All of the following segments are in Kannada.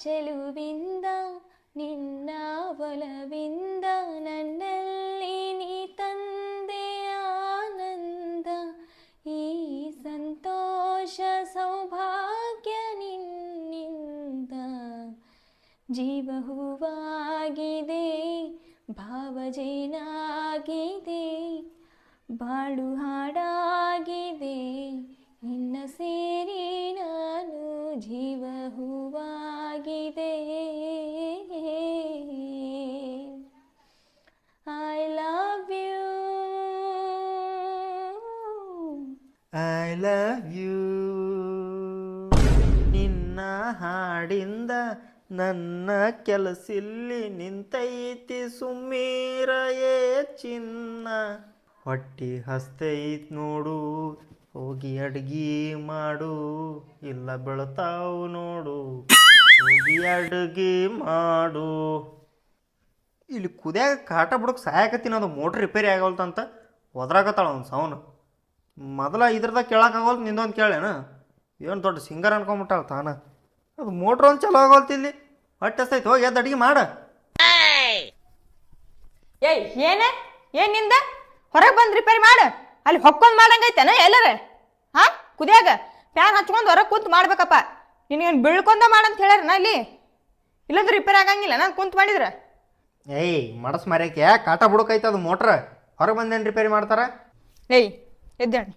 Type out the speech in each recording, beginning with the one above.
ಚೆಲುವಿಂದ ನಿನ್ನ ಒಲವಿಂದ ನನ್ನಲ್ಲಿ ನೀ ತಂದೆ ಆನಂದ ಈ ಸಂತೋಷ ಸೌಭಾಗ್ಯ ನಿನ್ನಿಂದ ಜೀವ ಹೂವಾಗಿದೆ ಭಾವಜೇನಾಗಿದೆ ಬಾಳು ಹಾಡಾಗಿದೆ ನಿನ್ನ ಸೇರಿ ನಾನು ಜೀವ ನನ್ನ ಕೆಲಸಿಲ್ಲಿ ನಿಂತೈತಿ ಸುಮ್ಮೀರಯೇ ಚಿನ್ನ. ಹೊಟ್ಟಿ ಹಸ್ತೈತ್ ನೋಡು, ಹೋಗಿ ಅಡ್ಗಿ ಮಾಡು, ಇಲ್ಲ ಬೆಳತಾವು ನೋಡು, ಹೋಗಿ ಅಡ್ಗಿ ಮಾಡು. ಇಲ್ಲಿ ಕುದ್ಯಾಗ ಕಾಟ ಬಿಡಕ್ಕೆ ಸಹಾಯಕತ್ತೀನಿ ಅದು ಮೋಟ್ರ್ ರಿಪೇರಿ ಆಗವಲ್ತಂತ ಒದ್ರಾಕತ್ತಾಳ ಒಂದು ಸೌನು ಮೊದಲ ಇದ್ರದಾಗ ಕೇಳಕ್ಕಾಗಲ್ತು ನಿಂದೊಂದು ಕೇಳೇನ? ಏನು ದೊಡ್ಡ ಸಿಂಗರ್ ಅನ್ಕೊಂಬಿಟ್ಟಾಳ ತಾನ? ಅದು ಮೋಟ್ರ್ ಒಂದು ಚಲೋ ಆಗೋಲ್ತಿಲ್ಲಿ ಹೊಟ್ಟೆ ಸೈತ್ ಹೋಗಿ ಎದ್ದು ಅಡಿಗೆ ಮಾಡ. ಏಯ್ ಏನೇ? ಏನ್ನಿಂದ? ಹೊರಗೆ ಬಂದು ರಿಪೇರಿ ಮಾಡು. ಅಲ್ಲಿ ಹೊಕ್ಕೊಂಡ್ ಮಾಡಂಗೈತೇನ ಎಲ್ಲರ? ಹಾ? ಕುದಿಯಾಗ? ಫ್ಯಾನ್ ಹಚ್ಕೊಂಡು ಹೊರಗೆ ಕುಂತ್ ಮಾಡ್ಬೇಕಪ್ಪ. ನಿನಗೇನು ಬೀಳ್ಕೊಂಡ ಮಾಡಂತ ಹೇಳ್ಯಾರ ನಾ ಇಲ್ಲಿ? ಇಲ್ಲಂದ್ರೆ ರಿಪೇರಿ ಆಗಂಗಿಲ್ಲ. ನಾನು ಕುಂತ್ ಮಾಡಿದ್ರ? ಏಯ್ ಮಡಸ್ ಮರ್ಯಾಕೆ? ಯಾಕೆ ಕಾಟ ಬುಡಕೈತೆ ಅದು ಮೋಟ್ರ್. ಹೊರಗೆ ಬಂದೇನು ರಿಪೇರಿ ಮಾಡ್ತಾರ? ಏಯ್ ಎದ್ದೇಳಿ.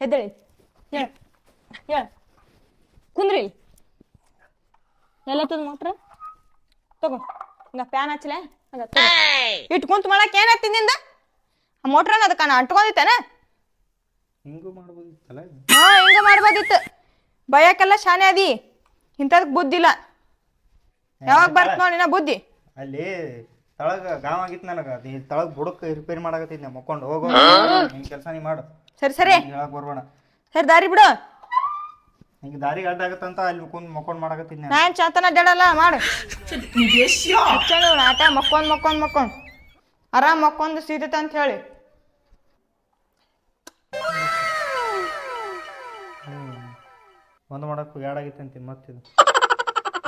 ಎದ್ದೇಳಿ. ಹೇಳ. ಹೇಳ. ಕುಂದ್ರಿ. ಎಲ್ಲತ್ತದ ಮೋಟ್ರ ತಗೋ ಹಂಗ ಫ್ಯಾನ್ ಹಚ್ಚಲೆ ಹಂಗ ಇಟ್ಟು ಕುಂತ್ ಮಾಡಕ್ ಏನ್ನಿಂದ ಆ ಮೋಟ್ರನ್ನ ಅದಕ್ಕ ನಾ ಅಂಟ್ಕೊಂಡಿತ್ತೇನ ಹಿಂಗೂ ಮಾಡ್ಬೋದಿತ್ತಲ್ಲ ಹಾ ಹಿಂಗ ಮಾಡ್ಬೋದಿತ್ತು. ಬಯಕೆಲ್ಲ ಶಾನೆ ಅದಿ. ಇಂಥದಕ್ ಬುದ್ಧಿಲ್ಲ ಯಾವಾಗ ಬರ್ತ ನೋಡಿ ನಾ ಬುದ್ಧಿ? ಅಲ್ಲಿ ತಳಗ ಗಾವ್ ಆಗಿತ್ತು ನನಗೆ. ಅದು ತಳಗ ಬುಡಕ್ ರಿಪೇರಿ ಮಾಡಕತ್ತಿದ್ದೆ ಮಕ್ಕೊಂಡು. ಹೋಗೋ. ನಿನ್ ಕೆಲಸ ನೀ ಮಾಡು. ಸರಿ ಸರಿ. ಹೇಳಕ್ ಬರ್ಬೇಡ. ಸರಿ ದಾರಿ ಬಿಡು. ಹಿಂಗೆ ದಾರಿಗೆ ಅಡ್ಡಾಗತ್ತಂತ ಅಲ್ಲಿ ಕುಂದು ಮಕ್ಕೊಂಡು ಮಾಡಕತ್ತಿದ್ದೆ ನಾ ಏನ್ ಚಾತನ ಅಡ್ಡಾಡಲ್ಲ ಮಾಡು. ಹಚ್ಚಂದು ಆಟ ಮಕ್ಕೊಂದ್ ಮಕ್ಕೊಂದ್ ಮಕ್ಕೊಂದ್. ಆರಾಮ್ ಮಕ್ಕೊಂದು ಸೀತೈತೆ ಅಂತ ಹೇಳಿ. ಒಂದು ಮಾಡಕ್ಕೆ ಎರಡಾಗಿತ್ತು ಅಂತೀನಿ ಮತ್ತಿದು.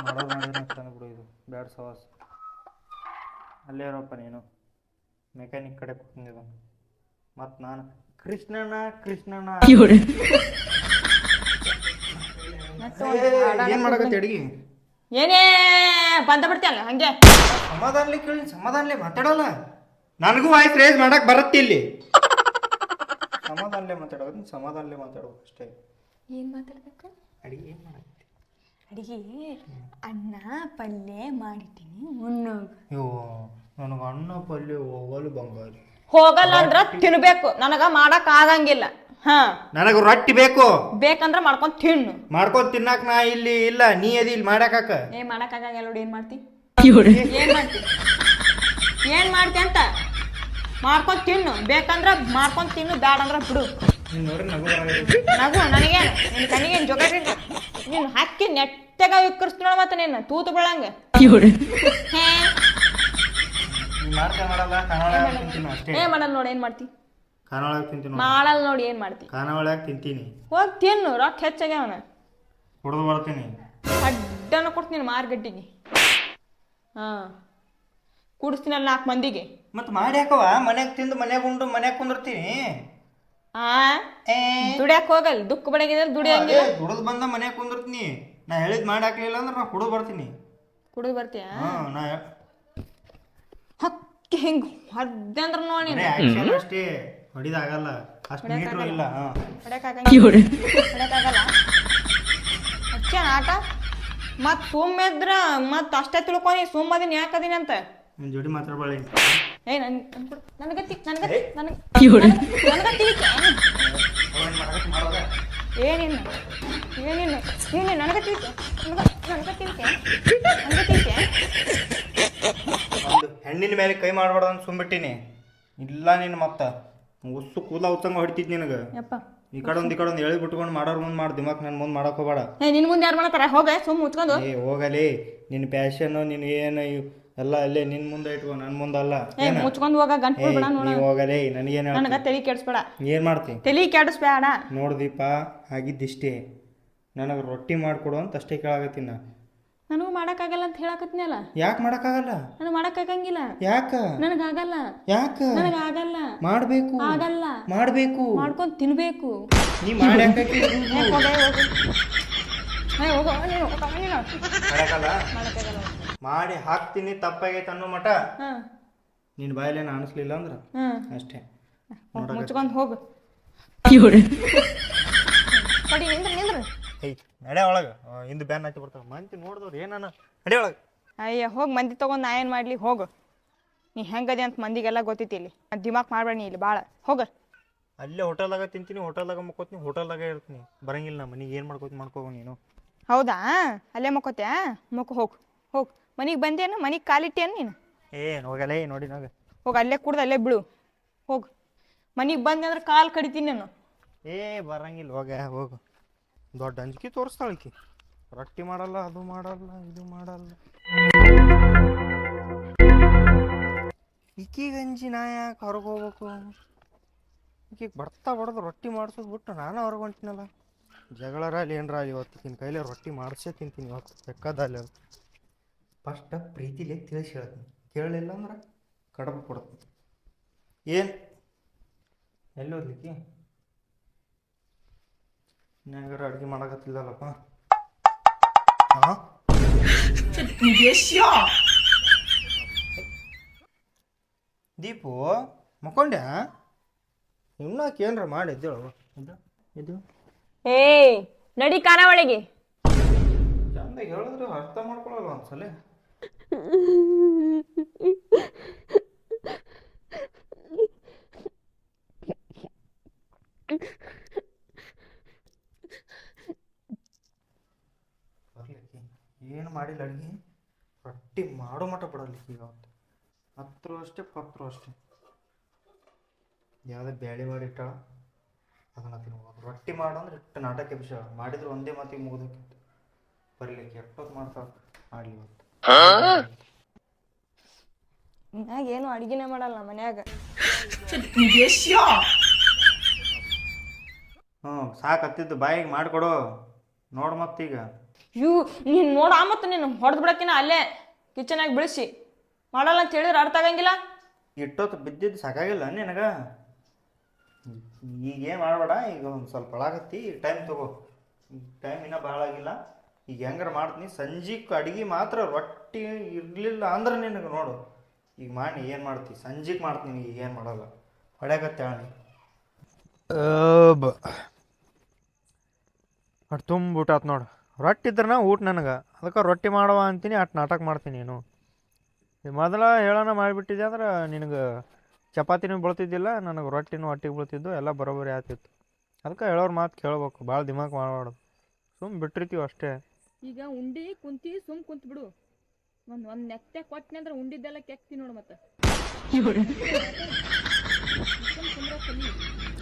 ಮಾಡೋದು ಮಾಡಿದ್ರೆ ಚೆಂದ ಬಿಡು ಇದು ಬ್ಯಾಡ್ ಸವಾಸ್. ಅಲ್ಲೇ ಇರೋಪ್ಪ ನೀನು. ಮೆಕ್ಯಾನಿಕ್ ಕಡೆ ಕೂತಿದ್ದು ಮತ್ತು ನಾನು ಕೃಷ್ಣನ ಕೃಷ್ಣನ ಏನು ಮಾಡಕತ್ತಿ ಅಡಿಗೆ? ಏನೇ ಬಂದ ಬಿಡ್ತೀಯಲ್ಲ ಹಂಗೆ. ಸಮಾಧಾನಲೆ ಕೇಳಿ ಸಮಾಧಾನಲೆ ಮಾತಾಡಲ್ಲ ನನಗೂ ವಾಯ್ಸ್ ರೇಸ್ ಮಾಡಕ್ ಬರುತ್ತೆ ಇಲ್ಲಿ. ಸಮಾಧಾನಲೆ ಮಾತಾಡೋದು ಸಮಾಧಾನಲೆ ಮಾತಾಡೋದು ಅಷ್ಟೇ. ಏನ್ ಮಾತಾಡ್ಬೇಕು? ಅಡಿಗೆ ಏನ್ ಮಾಡಕತ್ತಿ? ಅಡಿಗೆ ಅನ್ನ ಪಲ್ಯ ಮಾಡಿದ್ದೀನಿ ಉಣ್ಣೋಗ ಅಯ್ಯೋ ನನಗೆ ಅನ್ನ ಪಲ್ಯ ಹೋಗಲು ಬಂಗಾರಿ. ಹೋಗಲ್ಲ ಅಂದ್ರ ತಿನ್ಬೇಕು. ನನಗ ಮಾಡಕ್ ಆಗಂಗಿಲ್ಲ. ಹಾ. ನನಗೆ ರೊಟ್ಟಿ ಬೇಕು. ಬೇಕಂದ್ರ ಮಾಡ್ಕೊಂಡ್ ತಿನ್ನು. ಮಾಡ್ಕೊಂಡ್ ತಿನ್ನಾಕ ನಾ ಇಲ್ಲಿ ಇಲ್ಲ ನೀ ಅದಿ ಇಲ್ಲಿ ಮಾಡಾಕ ಏ ಮಾಡಕ್ ಆಗಲ್ಲ ನೋಡಿ ಏನ್ ಮಾಡ್ತಿ? ಏನ್ ಮಾಡ್ತಿ? ಏನ್ ಮಾಡ್ತಿ ಅಂತ? ಮಾಡ್ಕೊಂಡ್ ತಿನ್ನು. ಬೇಕಂದ್ರ ಮಾಡ್ಕೊಂಡ್ ತಿನ್ನು ಬ್ಯಾಡ ಅಂದ್ರ ಬಿಡು ನಗು ನಗು ನನಗೇನು? ನಿನ್ ಕಣ್ಣಿಗೇನು ನೀನು ಹಾಕಿ ನೆಟ್ಟಗ ವಿಕ್ಕರ್ಸ್ತು ನೋಡ ಮತ್ತೆ ನೀನು ತೂತು ಬೀಳಂಗ. ಏನ್ ಮಾಡಲ್ಲ ನೋಡಿ ಏನ್ ಮಾಡ್ತಿ? ತಿಂತೀನಿ? ಮಾಡಲ್ಲ ನೋಡಿ ಏನ್ ಮಾಡ್ತಿ? ಕನ್ನಡ ತಿಂತೀನಿ. ಹೋಗ್ ತಿನ್ನು ರೊಕ್ಕ ಹೆಚ್ಚಾಗ್ಯಾವನ ಕುಡಿದು ಬರ್ತೀನಿ. ಅಡ್ಡನ ಕೊಡ್ತೀನಿ ಮಾರ್ಗಟ್ಟಿಗೆ ಹಾ. ಕುಡಿಸ್ತೀನಲ್ಲ ನಾಲ್ಕು ಮಂದಿಗೆ. ಮತ್ತೆ ಮಾಡಿ ಹಾಕವ ಮನ್ಯಾಗ ತಿಂದು ಮನ್ಯಾಗ ಉಂಡು ಮನ್ಯಾಗ ಕುಂದಿರ್ತೀನಿ. ಆ? ದುಡಿಯಕ್ ಹೋಗಲ್ಲ ದುಃಖ ಬಡಗಿದ್ರೆ ದುಡಿಯಂಗಿಲ್ಲ. ದುಡ್ದು ಬಂದ ಮನ್ಯಾಗ ಕುಂದಿರ್ತೀನಿ. ನಾ ಹೇಳಿದ್ ಮಾಡಿ ಹಾಕ್ಲಿಲ್ಲ ಅಂದ್ರೆ ನಾ ಕುಡಿದು ಬರ್ತೀನಿ. ಕುಡಿದು ಬರ್ತೀಯ? ಹಾ ನಾ ಹಕ್ಕಿ ಹಿಂಗ್ ಹದ್ದೆ ಅಂದ್ರ ನೋಡಿ ಅಷ್ಟೇ. ಹೊಡಿದಾಗಲ್ಲ. ಅಷ್ಟು ಮೀಟ್ರು ಇಲ್ಲ ಹಾ. ಹಚ್ಚೇನ ಆಟ. ಮತ್ ಸುಮ್ಮಿದ್ರ ಮತ್ ಅಷ್ಟೇ ತಿಳ್ಕೊನಿ ಸುಮ್ಮದಿನ ಯಾಕದಿನ ಅಂತ? ನಿನ್ ಜೋಡಿ ಮಾತಾಡ್ಬೇಡಿ ಏ ನನ್ ನನಗೆ ನನಗೆ ನನಗೆ ನನಗ ತಿಳಿಕೆ. ಏನಿಲ್ಲ ಏನಿಲ್ಲ ಏನಿಲ್ಲ ನನಗೆ ತಿಳಿಕೆ. ನನಗೆ ತಿಳಿಕೆ. ನನಗ ತಿಳಿಕೆ. ಒಂದು ಹೆಣ್ಣಿನ ಮೇಲೆ ಕೈ ಮಾಡಬಾರ್ದು ಅಂತ ಸುಮ್ಬಿಟ್ಟಿನಿ. ಇಲ್ಲ ನೀನು ಮತ್ತ. ಉಸ್ಸು ಕೂದಲ ಉಚ್ಚಂಗ ಹೊಡಿತಿದ್ ನಿನಗ? ಯಪ್ಪ. ಈ ಕಡೆ ಒಂದ್ ಈ ಕಡೆ ಒಂದ್ ಎಳಿ ಬಿಟ್ಕೊಂಡು ಮಾಡೋರ್ ಮುಂದೆ ಮಾಡ್ ದಿಮಾಕ್ ನನ್ ಮುಂದ್ ಮಾಡಕ್ ಹೋಗಬೇಡ. ಏ ನಿನ್ ಮುಂದೆ ಯಾರು ಮಾಡತಾರ? ಹೋಗ ಸುಮ್ ಮುಚ್ಕೊಂಡು ಏ ಹೋಗಲಿ. ನಿನ್ ಪ್ಯಾಶನ್ ನಿನ್ ಏನು ಎಲ್ಲ ಅಲ್ಲೇ ನಿನ್ ಮುಂದೆ ಇಟ್ಕೋ ನನ್ನ ಮುಂದಲ್ಲ ಏ ಮುಚ್ಕೊಂಡ್ ಹೋಗ ಗಂಟು ಏಯ್ ಬಿಡ ನೋಡ. ನೀ ಹೋಗಲೇ ನನಗೇನು ನನಗ ತಲಿ ಕೆಡಿಸ್ಬೇಡ. ಏನ್ ಮಾಡ್ತಿ? ತಲಿ ಕೆಡಿಸ್ಬೇಡ. ನೋಡ್ದೀಪ ಆಗಿದ್ದಿಷ್ಟೇ. ನನಗೆ ರೊಟ್ಟಿ ಮಾಡ್ಕೊಡು ಅಂತ ಅಷ್ಟೇ ಕೇಳಾಕತ್ತೀನಿ ನಾ ನನಗೂ ಮಾಡಕ್ಕಾಗಲ್ಲ ಅಂತ ಹೇಳಕತ್ನಲ್ಲ? ಯಾಕೆ ಮಾಡಕ್ಕಾಗಲ್ಲ? ನನಗೆ ಮಾಡಕ್ಕಾಗಂಗಿಲ್ಲ. ಯಾಕ? ನನಗಾಗಲ್ಲ ಯಾಕ? ನನಗಾಗಲ್ಲ ಮಾಡಬೇಕು. ಆಗಲ್ಲ. ಮಾಡಬೇಕು. ಮಾಡ್ಕೊಂಡು ತಿನ್ಬೇಕು. ನೀ ಮಾಡಿ ಮಾಡಕ್ಕಾಗಲ್ಲ? ಮಾಡಿ ಹಾಕ್ತೀನಿ ತಪ್ಪಾಗೈತೆ ಅನ್ನೋ ಮಟ ಹಾ. ನಿನ್ನ ಬಾಯಲ್ಲೇನು ಅನಿಸ್ಲಿಲ್ಲ ಅಂದ್ರೆ? ಹಾ. ಅಷ್ಟೇ. ಮುಚ್ಕೊಂಡು ಹೋಗು. ಕಡಿ ನಿಂದ್ರ ನಿಂದ್ರ. ಏಯ್ ನಡೆ ಒಳಗೆ. ಹಿಂದೆ ಬ್ಯಾನ್ ಹಾಕಿ ಬರ್ತಾವ ಮಂತಿ ನೋಡಿದವ್ರು ಏನಾನ? ನಡೆ ಒಳಗೆ. ಅಯ್ಯ ಹೋಗಿ ಮಂದಿ ತಗೊಂಡು ನಾ ಏನು ಮಾಡಲಿ? ಹೋಗು. ನೀ ಹೆಂಗದೆ ಅಂತ ಮಂದಿಗೆಲ್ಲ ಗೊತ್ತೈತಿ ಇಲ್ಲಿ. ದಿಮಾಕ್ ಮಾಡಬೇಡಿ ನೀ ಇಲ್ಲಿ ಭಾಳ ಹೋಗ. ಅಲ್ಲೇ ಹೋಟೆಲ್ದಾಗ ತಿಂತೀನಿ ಹೋಟೆಲ್ದಾಗ ಮಕ್ಕೋತೀನಿ ಹೋಟೆಲ್ದಾಗ ಇರ್ತೀನಿ. ಬರಂಗಿಲ್ಲ ನಾ ಮನೆಗೆ ಏನು ಮಾಡ್ಕೋತಿ ಮಾಡ್ಕೋ ನೀನು. ಹೌದಾ? ಅಲ್ಲೇ ಮಕ್ಕೋತ್ಯಾ? ಮಕ್ಕ ಹೋಗು. ಹೋಗು. ಮನಿಗೆ ಬಂದೇನು? ಮನಿಗೆ ಕಾಲಿಟ್ಟೇನು ನೀನು? ಏನು ಹೋಗಲೇ ನೋಡಿ ನೋಗ ಹೋಗಿ ಅಲ್ಲೇ ಕುಡ್ದು ಅಲ್ಲೇ ಬಿಡು. ಹೋಗು. ಮನಿಗೆ ಬಂದೆ ಅಂದ್ರೆ ಕಾಲು ಕಡಿತೀನಿ ನಾನು. ಏ ಬರಂಗಿಲ್ಲ ಹೋಗ ಹೋಗು. ದೊಡ್ಡ ಅಂಜಿಕೆ ತೋರಿಸ್ತಾಳಕಿ. ರೊಟ್ಟಿ ಮಾಡಲ್ಲ ಅದು ಮಾಡಲ್ಲ ಇದು ಮಾಡಲ್ಲ. ಇಕಿ ಗಂಜಿ ನಾ ಯಾಕೆ ಹೊರಗೆ ಹೋಗ್ಬೇಕು? ಈಕಿಗೆ ಬರ್ತಾ ಬಡ್ದು ರೊಟ್ಟಿ ಮಾಡಿಸೋದು ಬಿಟ್ಟು ನಾನು ಹೊರಗೆ ಹೊಂಟಿನಲ್ಲ. ಜಗಳರ ಅಲ್ಲಿ ಏನರ ಅಲ್ಲಿ ಇವತ್ತು ನಿನ್ನ ಕೈಲೇ ರೊಟ್ಟಿ ಮಾಡಿಸೇ ತಿಂತೀನಿ ಇವತ್ತು ಬೆಕ್ಕದಲ್ಲಿ ಅದು. ಫಸ್ಟ್ ಪ್ರೀತಿಲೇ ತಿಳಿಸಿ ಹೇಳ್ತೀನಿ ಕೇಳಲಿಲ್ಲ ಅಂದ್ರೆ ಕಡಬು ಕೊಡ್ತೀನಿ ಏನು? ಎಲ್ಲಿ ಇನ್ಯಾಗಾರ ಅಡುಗೆ ಮಾಡಕತ್ತಿಲ್ಲಲ್ಲಪ್ಪ? ಹಾಂ? ದೀಪು ಮಕ್ಕೊಂಡ್ಯಾ? ಇನ್ನಾಕೆ ಏನ್ರ ಮಾಡಿ ಎದ್ದೇಳು. ಇದು ಇದು ಏಯ್ ನಡಿ ಖಾನಾವಳಿಗೆ ಚಂದ ಹೇಳಿದ್ರು ಅರ್ಥ ಮಾಡ್ಕೊಳಲ್ಲ ಒಂದ್ಸಲ ಬರ್ಲಿಕ್ಕೆ ಏನು ಮಾಡಿಲ್ಲ ಅಡುಗೆ. ರೊಟ್ಟಿ ಮಾಡೋ ಮಟ್ಟ ಬಿಡಲ್ಲ ಈಗ ಅವತ್ತು. ಹತ್ರ ಅಷ್ಟೇ ಪತ್ರೂ ಅಷ್ಟೇ. ಯಾವುದೇ ಬ್ಯಾಳಿ ಮಾಡಿ ಇಟ್ಟಾಳ ಅದನ್ನ ತಿನ್ಬೋದು. ರೊಟ್ಟಿ ಮಾಡು ಅಂದ್ರೆ ಇಟ್ಟು ನಾಟಕ ವಿಷಯ. ಮಾಡಿದ್ರೆ ಒಂದೇ ಮಾತಿಗೆ ಮುಗಿದಕ್ಕಿತ್ತು ಬರ್ಲಿಕ್ಕೆ ಎಷ್ಟೊತ್ತು ಮಾಡ್ತಾಳೆ ಮಾಡಲಿ ಇವತ್ತು. ಮನ್ಯಾಗ ಏನು ಅಡಿಗೆನೆ ಮಾಡಲ್ಲ ಮನ್ಯಾಗ. ಹ್ಞೂ ಸಾಕತ್ತಿದ್ದು ಬಾಯಿಗೆ ಮಾಡಿಕೊಡು. ನೋಡು ಮತ್ತೀಗ ಯೂ ನೀನು ನೋಡ ಮತ್ತು ನೀನು ಹೊಡೆದು ಬಿಡಕ್ಕಿನ ಅಲ್ಲೇ ಕಿಚನಾಗ ಬಿಳಿಸಿ. ಮಾಡಲ್ಲ ಅಂತ ಹೇಳಿದ್ರೆ ಅರ್ಥ ಆಗಂಗಿಲ್ಲ? ಇಟ್ಟೊತ್ತು ಬಿದ್ದಿದ್ದು ಸಾಕಾಗಿಲ್ಲ ನಿನಗ? ಈಗ ಏನು ಮಾಡಬೇಡ ಈಗ ಒಂದು ಸ್ವಲ್ಪ ಒಳಗತ್ತಿ ಟೈಮ್ ತಗೋ. ಟೈಮ್ ಇನ್ನೂ ಭಾಳ ಆಗಿಲ್ಲ. ಈಗ ಹೆಂಗಾರ ಮಾಡ್ತೀನಿ? ಸಂಜೆಗೆ ಅಡುಗೆ ಮಾತ್ರ ರೊಟ್ಟಿ ಇರಲಿಲ್ಲ ಅಂದ್ರೆ ನಿನಗೆ ನೋಡು. ಈಗ ಮಾಡಿ ಏನು ಮಾಡ್ತಿ? ಸಂಜೆಗೆ ಮಾಡ್ತೀನಿ ಈಗ ಏನು ಮಾಡಲ್ಲ. ಹೊಡ್ಯಾಕತ್ತೆ ಹೇಳಿ ಅಟ್ ತುಂಬ ಊಟ ಆತು ನೋಡು. ರೊಟ್ಟಿ ಇದ್ರೆ ಊಟ ನನಗೆ. ಅದಕ್ಕೆ ರೊಟ್ಟಿ ಮಾಡುವ ಅಂತೀನಿ ಅಟ್ ನಾಟಕ ಮಾಡ್ತೀನಿ ನೀನು. ಮೊದಲ ಹೇಳೋಣ ಮಾಡಿಬಿಟ್ಟಿದ್ದೆ ಅಂದ್ರೆ ನಿನಗೆ ಚಪಾತಿನೂ ಬೀಳ್ತಿದ್ದಿಲ್ಲ ನನಗೆ ರೊಟ್ಟಿನೂ ಹೊಟ್ಟಿಗೆ ಬೀಳ್ತಿದ್ದು ಎಲ್ಲ ಬರೋಬ್ಬರಿ ಆಗ್ತಿತ್ತು. ಅದಕ್ಕೆ ಹೇಳೋರು ಮಾತು ಕೇಳ್ಬೇಕು ಭಾಳ ದಿಮಾಕ್ ಮಾಡಬಾರ್ದು. ಸುಮ್ ಬಿಟ್ಟಿರ್ತೀವಿ ಅಷ್ಟೇ. ಈಗ ಉಂಡಿ ಕುಂತಿ ಸುಮ್ ಕುಂತ್ ಬಿಡು. ಒಂದ್ ಒಂದ್ ನೆತ್ತೆ ಕೊಟ್ಟನೆ ಅಂದ್ರೆ ಉಂಡಿದ್ದೆಲ್ಲ ಕೆಕ್ತಿ ನೋಡು ಮತ್ತೆ.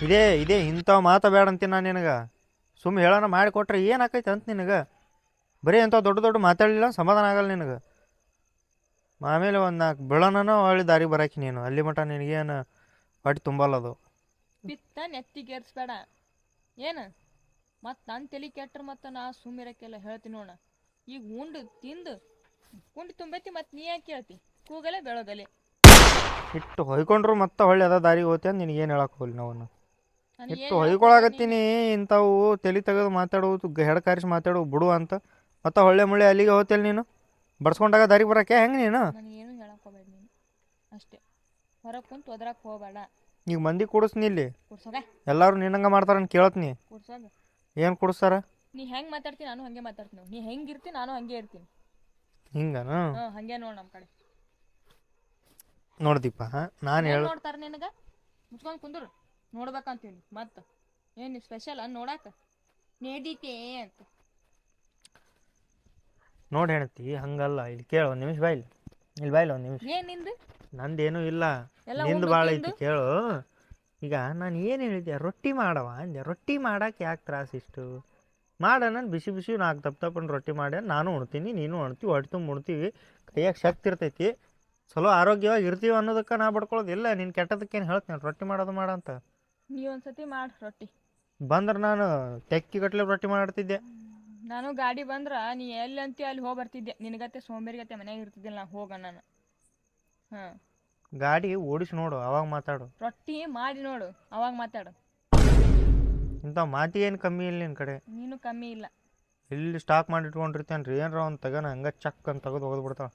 ಇದೇ ಇದೇ ಇಂಥ ಮಾತು ಬೇಡ ಅಂತೀನಿ ನಾನು ನಿನಗೆ. ಸುಮ್ಮ ಹೇಳೋಣ ಮಾಡಿ ಕೊಟ್ರೆ ಏನು ಆಕೈತೆ ಅಂತ ನಿನಗೆ? ಬರೀ ಅಂಥ ದೊಡ್ಡ ದೊಡ್ಡ ಮಾತಾಡಲಿಲ್ಲ ಸಮಾಧಾನ ಆಗಲ್ಲ ನಿನಗೆ? ಆಮೇಲೆ ಒಂದು ನಾಲ್ಕು ಬೆಳನೋ ಹೊಳ್ಳಿ ದಾರಿ ಬರಾಕಿ ನೀನು. ಅಲ್ಲಿ ಮಟ ನಿನಗೇನು ಹೊಟ್ಟೆ ತುಂಬಲ್ಲ ಅದು ಬಿತ್ತ ನೆತ್ತಿಗೇರ್ಸ್ಬೇಡ ಏನು? ಮತ್ತು ನನ್ನ ತಲೆ ಕೆಟ್ರ ಮತ್ತು ನಾ ಸುಮ್ಮಿರಕ್ಕೆಲ್ಲ ಹೇಳ್ತೀನಿ ನೋಡ ಈಗ ಉಂಡು ತಿಂದು ಉಂಡು ತುಂಬೈತಿ ಮತ್ತು ನೀ ಯಾಕೆ ಕೇಳ್ತಿ ಕೂಗಲೆ ಬೆಳಗಲೆ. ಇಟ್ಟು ಹೊಯ್ಕೊಂಡ್ರು ಮತ್ತೆ ಹೊಳ್ಳಿ ಅದ ದಾರಿಗೆ ಹೋಗ್ತಿ ಅಂತ ನಿನಗೇನು ಹೇಳಕ್ಕೆ ಹೋಗಲಿ ನಾವು ಇಟ್ಟು ಹೊಯ್ಕೊಳಕತ್ತೀನಿ. ಇಂಥವು ತಲೆ ತೆಗೆದು ಮಾತಾಡೋದು ಹೆಡ್ ಕಾರಿಸಿ ಮಾತಾಡು ಬಿಡು ಅಂತ. ಮತ್ತೆ ಹೊಳ್ಳೆ ಮುಳ್ಳೆ ಅಲ್ಲಿಗೆ ಹೋತಿಲ್ ನೀನು? ಬಡ್ಸ್ಕೊಂಡಾಗ ದಾರಿ ಬರಕ್ಕೆ ಹೆಂಗೆ ನೀನು? ನನಗೇನು ಹೇಳಕ್ ಹೋಗ್ಬೇಡ ನೀನು. ಅಷ್ಟೇ. ಹೊರಗೆ ಕುಂತು ಒದ್ರಾಕ್ ಹೋಗ್ಬೇಡ. ಈಗ ಮಂದಿ ಕುಡಿಸ್ನಿ ಇಲ್ಲಿ. ಎಲ್ಲರೂ ಎಲ್ಲರೂ ಮಾಡ್ತಾರ ಅಂತ ಕೇಳತ್ನಿ. ಏನ್ ಏನು ಕೊಡಿಸ್ತಾರ? ನೀ ಹೆಂಗೆ ಮಾತಾಡ್ತೀನಿ ನಾನು ಹಂಗೆ ಮಾತಾಡ್ತೀನಿ ನೀ ಹೆಂಗಿರ್ತೀನಿ ನಾನು ಹಂಗೆ ಇರ್ತೀನಿ. ಹಿಂಗನ? ಹಾ ಹಂಗೆ ನೋಡ್ ನಮ್ಮ ಕಡೆ. ನೋಡ್ದಿಪ್ಪ ನಾನು ಹೇಳು ನೋಡ್ತಾರ ನಿನಗ? ಮುಚ್ಕೊಂಡ್ ಕುಂದ್ರು. ನೋಡ್ಬೇಕಂತೀವಿ ಮತ್ತೆ. ಏನು ಸ್ಪೆಷಲ್ ನೋಡಾಕ? ನೇದಿತೆ ಅಂತ. ನೋಡಿ ಹೇಳ್ತಿ ಹಂಗಲ್ಲ. ಇಲ್ಲಿ ಕೇಳು ಒಂದು ನಿಮಿಷ ಬಾಯಿಲ್. ಇಲ್ಲಿ ಬಾಯಿಲ್ ಒಂದು ನಿಮಿಷ. ಏನ್ ನಿಂದು? ನಂದೇನೂ ಇಲ್ಲ. ಎಲ್ಲ ನಿಂದು ಭಾಳ ಐತಿ ಕೇಳು. ಈಗ ನಾನು ಏನು ಹೇಳಿದ್ದೆ? ರೊಟ್ಟಿ ಮಾಡವ ಅಂದೆ. ರೊಟ್ಟಿ ಮಾಡಕ್ಕೆ ಯಾಕೆ ತ್ರಾಸ ಇಷ್ಟು? ಮಾಡೋಣ ಬಿಸಿ ಬಿಸಿ ನಾಲ್ಕು ತಪ್ಪು ತಪ್ಪನ್ನು ರೊಟ್ಟಿ ಮಾಡಿ ನಾನು ಉಣ್ತೀನಿ ನೀನು ಉಣ್ತೀವಿ ಹೊಟ್ಟೆ ತುಂಬ ಉಣ್ತೀವಿ. ಕೈಯಾಗ ಶಕ್ತಿ ಇರ್ತೈತಿ. ಚಲೋ ಆರೋಗ್ಯವಾಗಿ ಇರ್ತೀವಿ ಅನ್ನೋದಕ್ಕೆ ನಾ ಇಲ್ಲ. ನೀನು ಕೆಟ್ಟದಕ್ಕೇನು ಹೇಳ್ತೀನಿ ರೊಟ್ಟಿ ಮಾಡೋದು ಮಾಡ ಅಂತ. ನೀ ಒಂದ್ಸತಿ ಮಾಡು ರೊಟ್ಟಿ. ಬಂದ್ರೆ ನಾನು ತೆಕ್ಕಿ ಗಟ್ಲೆ ರೊಟ್ಟಿ ಮಾಡ್ತಿದ್ದೆ. ನಾನು ಗಾಡಿ ಬಂದ್ರ ನೀ ಎಲ್ಲಿ ಅಂತೀಯ ಅಲ್ಲಿ ಹೋಗಿ ಬರ್ತಿದ್ದೆ. ನಿನಗತ್ತೆ ಸೋಂಬೇರಿಗತ್ತೆ ಮನೆಯಾಗ ಇರ್ತಿದ್ದಿಲ್ಲ ನಾ ಹೋಗ ನಾನು. ಹಾಂ. ಗಾಡಿ ಓಡಿಸಿ ನೋಡು ಅವಾಗ ಮಾತಾಡು. ರೊಟ್ಟಿ ಮಾಡಿ ನೋಡು ಅವಾಗ ಮಾತಾಡು. ಇಂಥ ಮಾತಿ ಏನು ಕಮ್ಮಿ ಇಲ್ಲ ನಿನ್ನ ಕಡೆ. ನೀನು ಕಮ್ಮಿ ಇಲ್ಲ. ಇಲ್ಲಿ ಸ್ಟಾಕ್ ಮಾಡಿ ಇಟ್ಕೊಂಡಿರ್ತೇನೆ ರೀ ಏನಾರ ಒಂದು ತಗೋಣ ಹಂಗೆ ಚಕ್ ಅಂತ ತೆಗೆದು ಬಿಡ್ತಾಳೆ.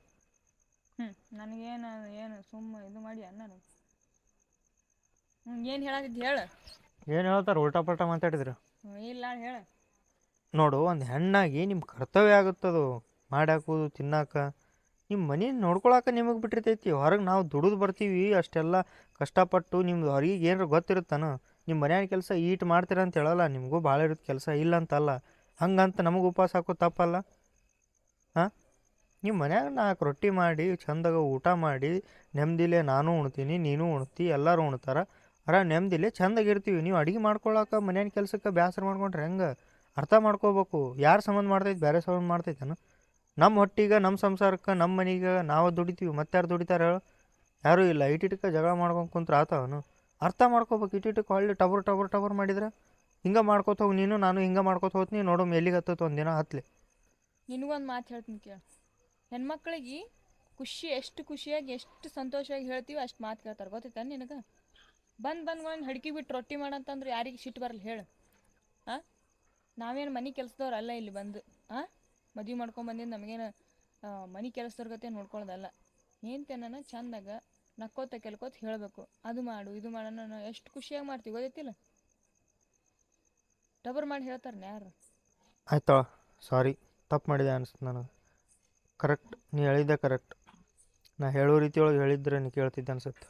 ಹ್ಞೂ ನನಗೇನು ಏನು ಸುಮ್ಮ ಇದು ಮಾಡಿ ನಾನು ಹ್ಞೂ ಏನು ಹೇಳು? ಏನು ಹೇಳ್ತಾರೆ ಉಲ್ಟಾ ಪಲ್ಟಾ ಮಾತಾಡಿದ್ರು? ಹ್ಞೂ, ಇಲ್ಲ ಹೇಳು. ನೋಡು ಒಂದು ಹೆಣ್ಣಾಗಿ ನಿಮ್ಮ ಕರ್ತವ್ಯ ಆಗುತ್ತದು. ಮಾಡಾಕೋದು ತಿನ್ನಾಕ. ನಿಮ್ಮ ಮನೆ ನೋಡ್ಕೊಳಕ ನಿಮಗೆ ಬಿಟ್ಟಿರ್ತೈತಿ. ಹೊರಗೆ ನಾವು ದುಡಿದು ಬರ್ತೀವಿ ಅಷ್ಟೆಲ್ಲ ಕಷ್ಟಪಟ್ಟು ನಿಮ್ದು ಹೊರಗೆ ಏನಾರ ಗೊತ್ತಿರುತ್ತಾನ. ನಿಮ್ಮ ಮನ್ಯಾನ ಕೆಲಸ ಈಟ್ ಮಾಡ್ತೀರ ಅಂತ ಹೇಳಲ್ಲ ನಿಮಗೂ ಭಾಳ ಇರುತ್ತೆ ಕೆಲಸ ಇಲ್ಲ ಅಂತಲ್ಲ. ಹಂಗಂತ ನಮಗೆ ಉಪವಾಸ ಹಾಕೋ ತಪ್ಪಲ್ಲ. ಹಾಂ? ನಿಮ್ಮ ಮನ್ಯಾಗ ನಾಲ್ಕು ರೊಟ್ಟಿ ಮಾಡಿ ಚಂದಾಗ ಊಟ ಮಾಡಿ ನೆಮ್ಮದಿಲೆ ನಾನು ಉಣ್ತೀನಿ ನೀನು ಉಣ್ತಿ ಎಲ್ಲರೂ ಉಣ್ತಾರ. ಅರ ನೆಮ್ಮದಿಲ್ಲ ಚಂದಾಗಿರ್ತೀವಿ ನೀವು ಅಡುಗೆ ಮಾಡ್ಕೊಳಕ್ಕೆ ಮನೇನ ಕೆಲಸಕ್ಕೆ ಬೇಸರ ಮಾಡ್ಕೊಂಡ್ರೆ ಹೆಂಗೆ? ಅರ್ಥ ಮಾಡ್ಕೋಬೇಕು. ಯಾರು ಸಂಬಂಧ ಮಾಡ್ತೈತೆ ಬೇರೆ ಸಂಬಂಧ ಮಾಡ್ತೈತೇನು? ನಮ್ಮ ಹೊಟ್ಟಿಗೆ ನಮ್ಮ ಸಂಸಾರಕ್ಕೆ ನಮ್ಮ ಮನೆಗೆ ನಾವು ದುಡಿತೀವಿ. ಮತ್ತಾರು ದುಡಿತಾರೆ ಹೇಳು? ಯಾರೂ ಇಲ್ಲ. ಇಟಿಟಕ್ಕೆ ಜಗಳ ಮಾಡ್ಕೊಂಡು ಕುಂತ್ರೆ ಆತವನು ಅರ್ಥ ಮಾಡ್ಕೋಬೇಕು. ಇಟಿಟಕ್ಕೆ ಹೊಳ್ಳಿ ಟಬರ್ ಟಬರ್ ಟಬರ್ ಮಾಡಿದ್ರೆ ಹಿಂಗೆ ಮಾಡ್ಕೋತ ಹೋಗಿ ನೀನು, ನಾನು ಹಿಂಗೆ ಮಾಡ್ಕೋತ ಹೋಗ್ತೀನಿ ನೋಡು ಎಲ್ಲಿಗೆ ಹತ್ತತ್ತು ಒಂದಿನ ಹತ್ಲಿ. ನಿನಗೊಂದು ಮಾತು ಹೇಳ್ತೀನಿ ಕೇಳು. ಹೆಣ್ಮಕ್ಳಿಗೆ ಖುಷಿ, ಎಷ್ಟು ಖುಷಿಯಾಗಿ, ಎಷ್ಟು ಸಂತೋಷವಾಗಿ ಹೇಳ್ತೀವಿ ಅಷ್ಟು ಮಾತು ಕೇಳ್ತಾರೆ. ಗೊತ್ತೈತೆ ನಿನಗೆ? ಬಂದು ಬಂದ್ ಒಂದು ಹಡ್ಕಿ ಬಿಟ್ಟು ರೊಟ್ಟಿ ಮಾಡಂತಂದ್ರೆ ಯಾರಿಗೆ ಸಿಟ್ಟು ಬರಲ್ಲ ಹೇಳು. ಹಾಂ ನಾವೇನು ಮನೆ ಕೆಲಸದವ್ರು ಅಲ್ಲ ಇಲ್ಲಿ ಬಂದು. ಹಾಂ ಮದುವೆ ಮಾಡ್ಕೊಂಡು ಬಂದಿದ್ದು ನಮಗೇನು ಮನೆ ಕೆಲಸದವ್ರ ಗತೆ ನೋಡ್ಕೊಳ್ಳೋದಲ್ಲ ಏನ್ತೇನ ಚಂದಾಗ ನಕ್ಕೋತ ಕೆಲ್ಕೋತ ಹೇಳಬೇಕು. ಅದು ಮಾಡು, ಇದು ಮಾಡೋಣ ಎಷ್ಟು ಖುಷಿಯಾಗಿ ಮಾಡ್ತೀವಿ ಗೊತ್ತೈತಿಲ್ಲ? ಡಬರ್ ಮಾಡಿ ಹೇಳ್ತಾರೆ ಯಾರು? ಆಯ್ತಾ ಸಾರಿ ತಪ್ಪು ಮಾಡಿದೆ ಅನಿಸ್ತು ನಾನು. ಕರೆಕ್ಟ್ ನೀ ಹೇಳಿದ್ದೆ ಕರೆಕ್ಟ್ ನಾ ಹೇಳೋ ರೀತಿಯೊಳಗೆ ಹೇಳಿದ್ರೆ ನೀ ಕೇಳ್ತಿದ್ದೆ ಅನ್ಸುತ್ತೆ.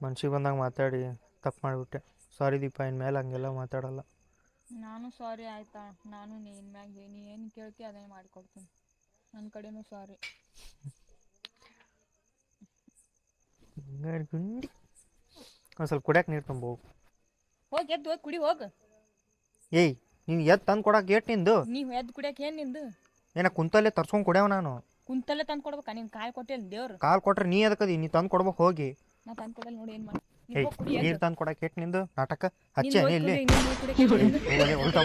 ಮನ್ಸಿಗೆ ಬಂದಾಗ ಮಾತಾಡಿ ತಪ್ಪು ಮಾಡಿಬಿಟ್ಟೆ. ಸಾರಿ ದೀಪ ಇನ್ಮೇಲೆ ಹಂಗೆಲ್ಲ ಮಾತಾಡಲ್ಲ. ನಾನು ಸಾರಿ ಆಯ್ತಾ? ನಾನು ನೀನ್ ಮ್ಯಾಗ ನೀ ಏನು ಕೇಳ್ತಿ ಅದೇ ಮಾಡಿಕೊಡ್ತೀನಿ. ನನ್ನ ಕಡೆನೂ ಸಾರಿ ಹಿಂಗಾರಿ ಗುಂಡಿ. ಒಂದು ಸ್ವಲ್ಪ ಕುಡಿಯಕ್ಕೆ ನೀರು ತುಂಬ. ಹೋಗು ಹೋಗಿ ಎದ್ದು ಹೋಗಿ ಕುಡಿ ಹೋಗ. ಏಯ್ ನೀನು ಎದ್ದು ತಂದು ಕೊಡಕ್ಕೆ ಏಟ್ ನಿಂದು? ನೀವು ಎದ್ದು ಕುಡಿಯಕ್ಕೆ ಏನು ನಿಂದು? ಏನ ಕುಂತಲ್ಲೇ ತರ್ಸ್ಕೊಂಡು ಕುಡಿಯವ ನಾನು? ಕುಂತಲ್ಲೇ ತಂದು ಕೊಡ್ಬೇಕಾ? ನೀನು ಕಾಯಿ ಕೊಟ್ಟೆ ದೇವ್ರು. ಕಾಲ್ ಕೊಟ್ರೆ ನೀ ಅದಕ್ಕದಿ ನೀ ತಂದು ಕೊಡ್ಬೇಕು ಹೋಗಿ. ನಾ ತಂದು ಕೊಡಲ್ಲ ನೋಡಿ ಏನು ಮಾಡಿ ಏಯ್ ನೀರು ತಂದು ಕೊಡಕ್ಕೆ ನಿಂದು ನಾಟಕ? ಹಚ್ಚೆ ಇಲ್ಲಿ? ಉಲ್ಟಾ